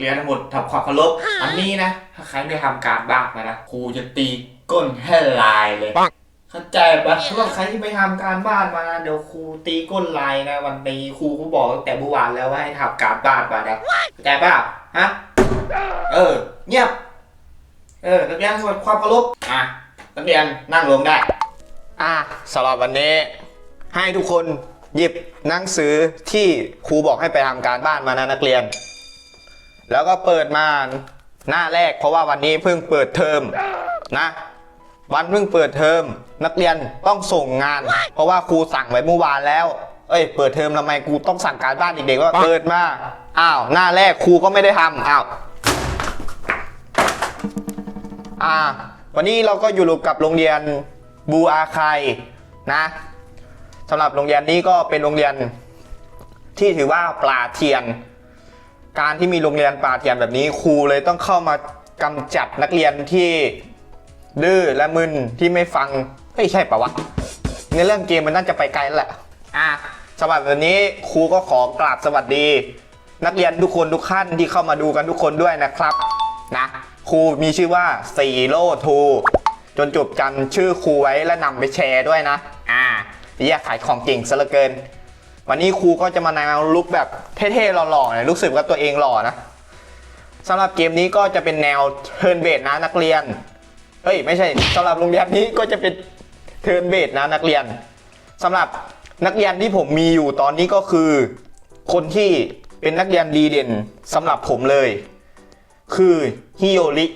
เรียนทั้งหมดทำความเคารพอันนี้นะ ถ้าใครไม่ทำการบ้านมานะครูจะตีก้นให้ลายเลย เข้าใจปะสำหรับใครที่ไม่ทำการบ้านมานะเดี๋ยวครูตีก้นลายนะ วันนี้ครูเขาบอกตั้งแต่เมื่อวานแล้วว่าให้ทำการบ้านมานะเข้าใจปะฮะเออ เงียบ เออนักเรียนทำความเคารพอะนักเรียนนั่งลงได้ อะสำหรับวันนี้ ให้ทุกคนหยิบหนังสือที่ครูบอกให้ไปทำการบ้านมานะนักเรียน แล้วก็เปิดมาหน้าแรก เพราะว่าวันนี้เพิ่งเปิดเทอมนะ วันเพิ่งเปิดเทอมนักเรียนต้องส่งงาน เพราะว่าครูสั่งไว้เมื่อวานแล้ว เอ้ย เปิดเทอมทำไมครูต้องสั่งการบ้านเด็กๆว่าเปิดมาอ้าวหน้าแรกครูก็ไม่ได้ทำอ้าวอ่า วันนี้เราก็อยู่กับโรงเรียนบูอาคายนะสำหรับโรงเรียนนี้ก็เป็นโรงเรียนที่ถือว่าปลาเทียน การที่มีโรงเรียนปลาเทียนแบบนี้ครูเลยต้องเข้ามากำจัดนักเรียนที่ดื้อและมึนที่ไม่ฟังไม่ใช่ปะวะในเรื่องเกมมันน่าจะไปไกลแล้วแหละอะสำหรับวันนี้ครูก็ขอกราบสวัสดี นักเรียนทุกคนทุกขั้นที่เข้ามาดูกันทุกคนด้วยนะครับนะครูมีชื่อว่าซีโร่ทูจนจบจำชื่อครูไว้และนำไปแชร์ด้วยนะ อ่าแยกขายของเก่งซะเหลือเกิน วันนี้ครูก็จะมาแนวลุกแบบเท่ๆหล่อๆหน่อยรู้สึกว่าตัวเองหล่อนะสำหรับเกมนี้ก็จะเป็นแนวเทิร์นเบสนะนักเรียนเฮ้ยไม่ใช่สำหรับโรงเรียนนี้ก็จะเป็นเทิร์นเบสนะนักเรียนสำหรับนักเรียนที่ผมมีอยู่ตอนนี้ก็คือ คนที่เป็นนักเรียนดีเด่นสำหรับผมเลย คือฮิโอริ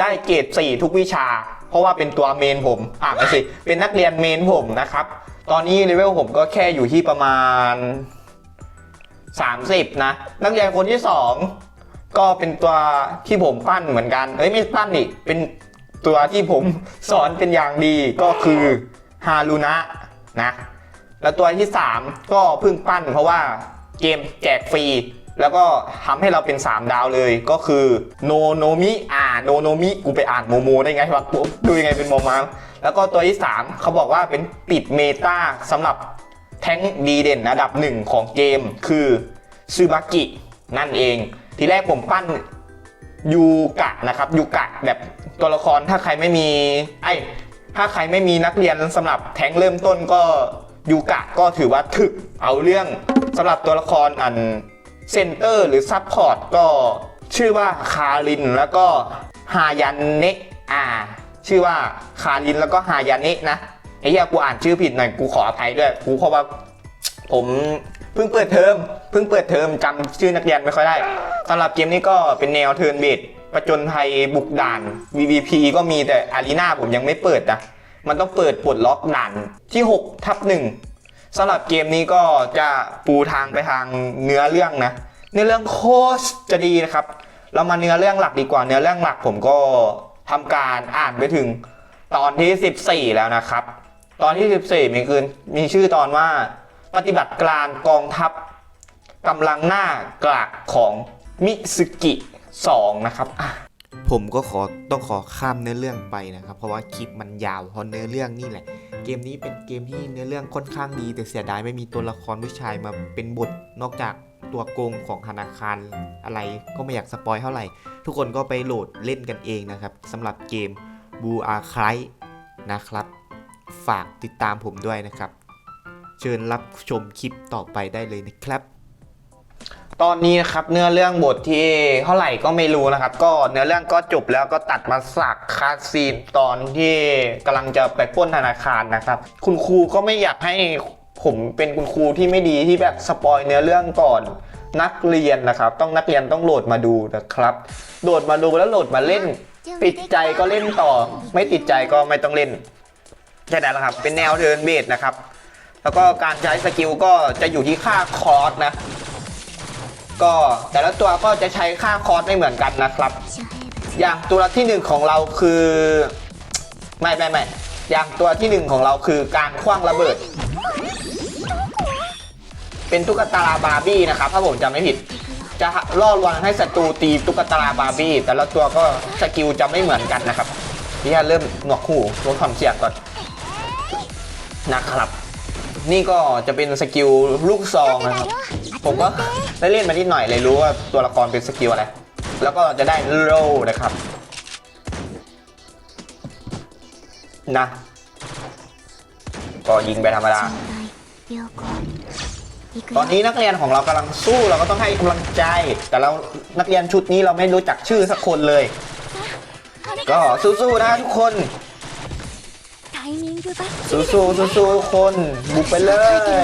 ได้เกรด4ทุกวิชา ราะว่าเป็นตัวเมนผมอะไม่ใช่เป็นนักเรียนเมนผมนะครับ ตอนนี้เลเวลผมก็แค่อยู่ที่ประมาณ 30 นะ นักเรียนคนที่ 2 ก็เป็นตัวที่ผมปั้นเหมือนกันเอ้ยไม่ปั้นอีกเป็นตัวที่ผมสอนเป็นอย่างดีก็คือฮารุนะนะ แล้วตัวที่ 3 ก็เพิ่งปั้นเพราะว่าเกมแจกฟรี แล้วก็ทำให้เราเป็น 3 ดาวเลยก็คือโนโนมิอา โนโนมิกูไปอ่านโมโมได้ไงวะกูดูยังไงเป็นโมมาแล้วก็ตัวที่ 3 เขาบอกว่าเป็นติดเมตาสำหรับแท้งดีเด่นอันดับหนึ่งของเกมคือซูบากินั่นเอง ทีแรกผมปั้นยูกะนะครับยูกะแบบตัวละครถ้าใครไม่มีไอ้ถ้าใครไม่มีนักเรียนสำหรับแท้งเริ่มต้นก็ยูกะก็ถือว่าถึกเอาเรื่องสำหรับตัวละครอันเซนเตอร์หรือซับพอร์ตก็ ชื่อว่าคารินแล้วก็ฮายันเนะอ่า ชื่อว่าคารินแล้วก็ฮายันเนะนะไอ้เหี้ยกูอ่านชื่อผิดหน่อยกูขออภัยด้วยกูเพราะว่าผมเพิ่งเปิดเทอมเพิ่งเปิดเทอมจำชื่อนักเรียนไม่ค่อยได้สำหรับเกมนี้ก็เป็นแนวเทิร์นเบดประจนภัยบุกด่าน VVP ก็มีแต่อารีนาผมยังไม่เปิดนะมันต้องเปิดปลดล็อกด่านที่6ทับหนึ่งสำหรับเกมนี้ก็จะปูทางไปทางเนื้อเรื่องนะเนื้อเรื่องโคตรจะดีนะครับ เรามาเนื้อเรื่องหลักดีกว่าเนื้อเรื่องหลักผมก็ทำการอ่านไปถึงตอนที่ 14 แล้วนะครับ ตอนที่ 14 มีคือมีชื่อตอนว่า ปฏิบัติการกองทัพกำลังหน้ากลากของมิซึกิ 2 นะครับผมก็ขอต้องขอข้ามเนื้อเรื่องไปนะครับ เพราะว่าคลิปมันยาวเพราะเนื้อเรื่องนี่แหละ เกมนี้เป็นเกมที่เนื้อเรื่องค่อนข้างดี แต่เสียดายไม่มีตัวละครผู้ชายมาเป็นบทนอกจาก ตัวโกงของธนาคารอะไรก็ไม่อยากสปอยเท่าไหร่ ทุกคนก็ไปโหลดเล่นกันเองนะครับสำหรับเกมบูอาคายนะครับ ฝากติดตามผมด้วยนะครับ เชิญรับชมคลิปต่อไปได้เลยนะครับ ตอนนี้นะครับเนื้อเรื่องบทที่เท่าไหร่ก็ไม่รู้นะครับ ก็เนื้อเรื่องก็จบแล้วก็ตัดมาสักคาซีนตอนที่กำลังจะไปปล้นธนาคารนะครับ คุณครูก็ไม่อยากให้ ผมเป็นคุณครูที่ไม่ดีที่แบบสปอยเนื้อเรื่องก่อนนักเรียนนะครับ ต้องนักเรียนต้องโหลดมาดูนะครับ โหลดมาดูแล้วโหลดมาเล่น ติดใจก็เล่นต่อ ไม่ติดใจก็ไม่ต้องเล่นแค่นั้นแหละครับ เป็นแนวเทิร์นเบสนะครับ แล้วก็การใช้สกิลก็จะอยู่ที่ค่าคอร์สนะ ก็แต่ละตัวก็จะใช้ค่าคอร์สไม่เหมือนกันนะครับ อย่างตัวที่หนึ่งของเราคือ ไม่ไม่ไม่อย่างตัวที่หนึ่งของเราคือการคว้างระเบิด เป็นตุ๊กตาบาร์บี้นะครับถ้าผมจำไม่ผิด จะล่อลวงให้ศัตรูตีตุ๊กตาบาร์บี้แต่ละตัวก็สกิลจะไม่เหมือนกันนะครับพี่จะเริ่มหนวกคู่ลดความเสี่ยงก่อนนะครับ นี่ก็จะเป็นสกิลลูกซองนะครับ ผมก็ได้เล่นมานิดหน่อยเลยรู้ว่าตัวละครเป็นสกิลอะไร แล้วก็จะได้โล่นะครับนะก็ยิงไปธรรมดา ตอนนี้นักเรียนของเรากำลังสู้เราก็ต้องให้กำลังใจ แต่เรานักเรียนชุดนี้เราไม่รู้จักชื่อสักคนเลย ก็สู้ๆนะทุกคน สู้ๆสู้ๆทุกคนบุกไปเล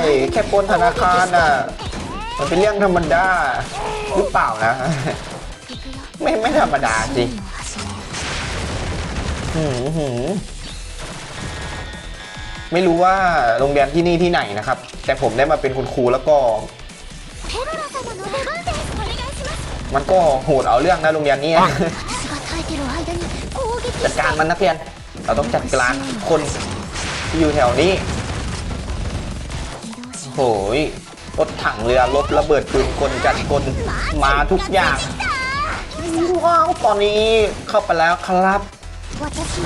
ย แค่ปนธนาคารน่ะมันเป็นเรื่องธรรมดาหรือเปล่านะ ไม่ไม่ธรรมดาจริงหือหืม ไม่รู้ว่าโรงเรียนที่นี่ที่ไหนนะครับ แต่ผมได้มาเป็นคุณครูแล้วก็ มันก็โหดเอาเรื่องนะโรงเรียนนี้จัดการมันนักเรียน เราต้องจัดการคนที่อยู่แถวนี้โหยรถถังเรือลบระเบิดปืนกลจัดกลมาทุกอย่างว้าวตอนนี้เข้าไปแล้วครับ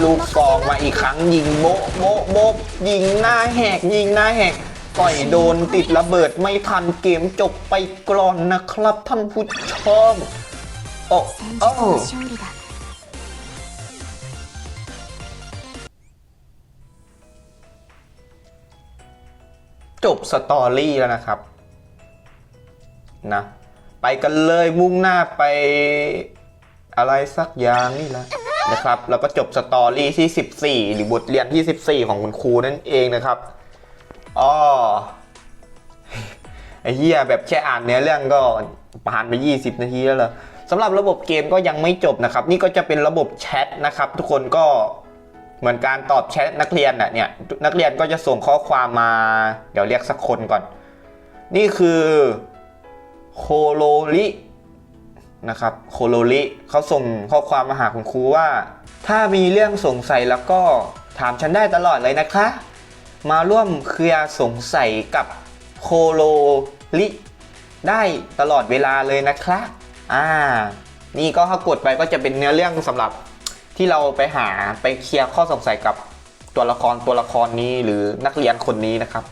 ลูกกองมาอีกครั้งยิงโบ๊ะโบ๊โบยิงหน้าแหกยิงหน้าแหกต่อยโดนติดระเบิดไม่ทันเกมจบไปกรอนนะครับท่านผู้ชมโอ้โอ้จบสตอรี่แล้วนะครับนะไปกันเลยมุ่งหน้าไปอะไรสักอย่างนี่แหละ นะครับ แล้วก็จบสตอรี่ที่ 14 หรือบทเรียนที่ 14 ของคุณครูนั่นเองนะครับอ๋อไอ้เหี้ยแบบแค่อ่านเนื้อเรื่องก็ผ่านไป 20 นาทีแล้วเหรอสำหรับระบบเกมก็ยังไม่จบนะครับ นี่ก็จะเป็นระบบแชทนะครับ ทุกคนก็เหมือนการตอบแชทนักเรียนน่ะเนี่ยนักเรียนก็จะส่งข้อความมา เดี๋ยวเรียกสักคนก่อน นี่คือโคโลริ นะครับโคโลริเขาส่งข้อความมาหาคุณครูว่า ถ้ามีเรื่องสงสัยแล้วก็ถามฉันได้ตลอดเลยนะคะ มาร่วมเคลียร์สงสัยกับโคโลริได้ตลอดเวลาเลยนะครับอ่า นี่ก็ถ้ากดไปก็จะเป็นเนื้อเรื่องสำหรับที่เราไปหาไปเคลียร์ข้อสงสัยกับตัวละครตัวละครนี้หรือนักเรียนคนนี้นะครับ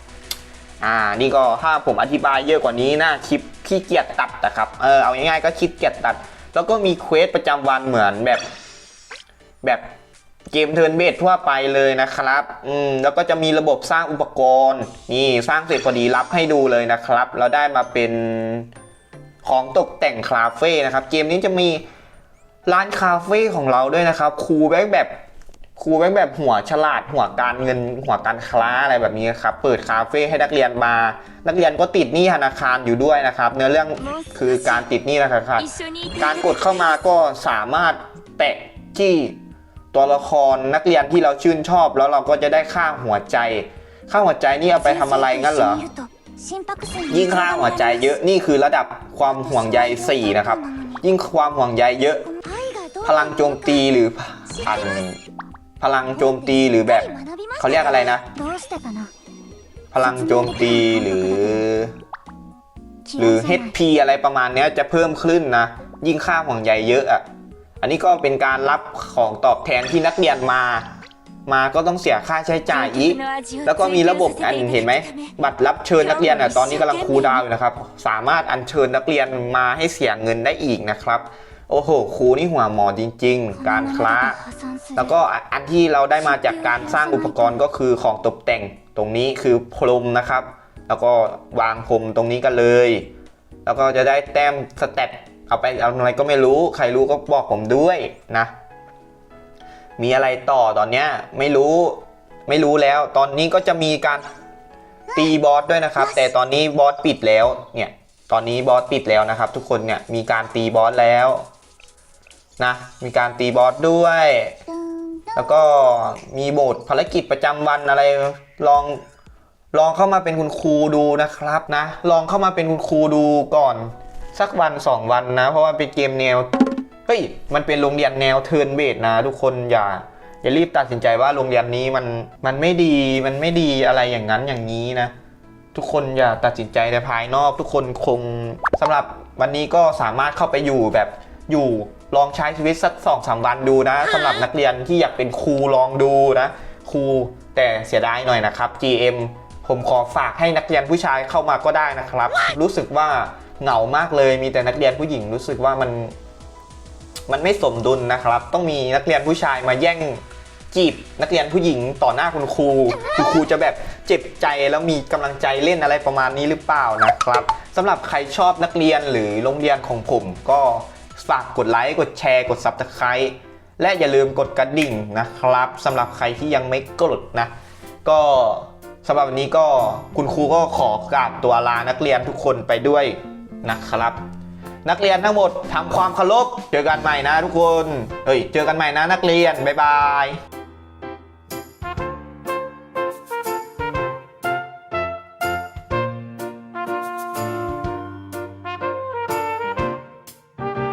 อ่า นี่ก็ถ้าผมอธิบายเยอะกว่านี้หน้าคลิป ขี้เกียจตัดนะครับ เออเอาง่ายๆก็คิดเกียจตัด แล้วก็มีเควสประจำวันเหมือนแบบแบบเกมเทิร์นเบสทั่วไปเลยนะครับ อืม แล้วก็จะมีระบบสร้างอุปกรณ์ นี่สร้างเสร็จพอดีรับให้ดูเลยนะครับ เราได้มาเป็นของตกแต่งคาเฟ่นะครับ เกมนี้จะมีร้านคาเฟ่ของเราด้วยนะครับ ครูแบงแบบ ครูแม่งแบบหัวฉลาดหัวการเงินหัวการคล้าอะไรแบบนี้ครับ เปิดคาเฟ่ให้นักเรียนมา นักเรียนก็ติดหนี้ธนาคารอยู่ด้วยนะครับ เนื้อเรื่องคือการติดหนี้นะครับ การกดเข้ามาก็สามารถแตะจี้ตัวละครนักเรียนที่เราชื่นชอบ แล้วเราก็จะได้ค่าหัวใจ ค่าหัวใจนี่เอาไปทำอะไรงั้นเหรอ ยิ่งค่าหัวใจเยอะนี่คือระดับความห่วงใย4นะครับ ยิ่งความห่วงใยเยอะ พลังโจมตีหรือผ่าน พลังโจมตีหรือแบบเขาเรียกอะไรนะ พลังโจมตีหรือ หรือ HP อะไรประมาณนี้จะเพิ่มขึ้นนะ ยิ่งค่าห่วงใยเยอะอะอันนี้ก็เป็นการรับของตอบแทนที่นักเรียนมา มาก็ต้องเสียค่าใช้จ่ายอีก แล้วก็มีระบบอันเห็นไหม บัตรรับเชิญนักเรียนอะตอนนี้กำลังคูดาวอยู่นะครับ สามารถอัญเชิญนักเรียนมาให้เสียเงินได้อีกนะครับ โอ้โหครูนี่หัวหมอจริง ๆ การคล้าแล้วก็อันที่เราได้มาจากการสร้างอุปกรณ์ก็คือของตกแต่งตรงนี้คือพรมนะครับ แล้วก็วางพรมตรงนี้กันเลย แล้วก็จะได้แต้มสเตตเอาไปเอาอะไรก็ไม่รู้ ใครรู้ก็บอกผมด้วยนะ มีอะไรต่อตอนเนี้ยไม่รู้ไม่รู้แล้ว ตอนนี้ก็จะมีการตีบอสด้วยนะครับ แต่ตอนนี้บอสปิดแล้วเนี่ยตอนนี้บอสปิดแล้วนะครับ ทุกคนเนี่ยมีการตีบอสแล้ว นะ มีการตีบอสด้วย แล้วก็มีโบทภารกิจประจำวันอะไรลองลองเข้ามาเป็นคุณครูดูนะครับนะ ลองเข้ามาเป็นคุณครูดูก่อนสักวันสองวันนะ เพราะว่าเป็นเกมแนวเฮ้ยมันเป็นโรงเรียนแนวเทิร์นเบสนะ ทุกคนอย่าอย่ารีบตัดสินใจว่าโรงเรียนนี้มันมันไม่ดีมันไม่ดีอะไรอย่างนั้นอย่างนี้นะ ทุกคนอย่าตัดสินใจในภายนอก ทุกคนคงสำหรับวันนี้ก็สามารถเข้าไปอยู่แบบ อยู่ลองใช้ชีวิตสักสองสามวันดูนะสำหรับนักเรียนที่อยากเป็นครูลองดูนะครูแต่เสียดายหน่อยนะครับ GM ผมขอฝากให้นักเรียนผู้ชายเข้ามาก็ได้นะครับ รู้สึกว่าเหงามากเลยมีแต่นักเรียนผู้หญิงรู้สึกว่ามัน มันไม่สมดุลนะครับ ต้องมีนักเรียนผู้ชายมาแย่งจีบนักเรียนผู้หญิงต่อหน้าคุณครูคุณครูจะแบบเจ็บใจแล้วมีกำลังใจเล่นอะไรประมาณนี้หรือเปล่านะครับสำหรับใครชอบนักเรียนหรือโรงเรียนของผมก็ ฝากกดไลค์กดแชร์กด Subscribe และอย่าลืมกดกระดิ่งนะครับสำหรับใครที่ยังไม่กดนะ ก็สำหรับวันนี้ก็คุณครูก็ขอกราบตัวลานักเรียนทุกคนไปด้วยนะครับ นักเรียนทั้งหมดทำความเคารพเจอกันใหม่นะทุกคนเฮ้ยเจอกันใหม่นะนักเรียนบ๊ายบาย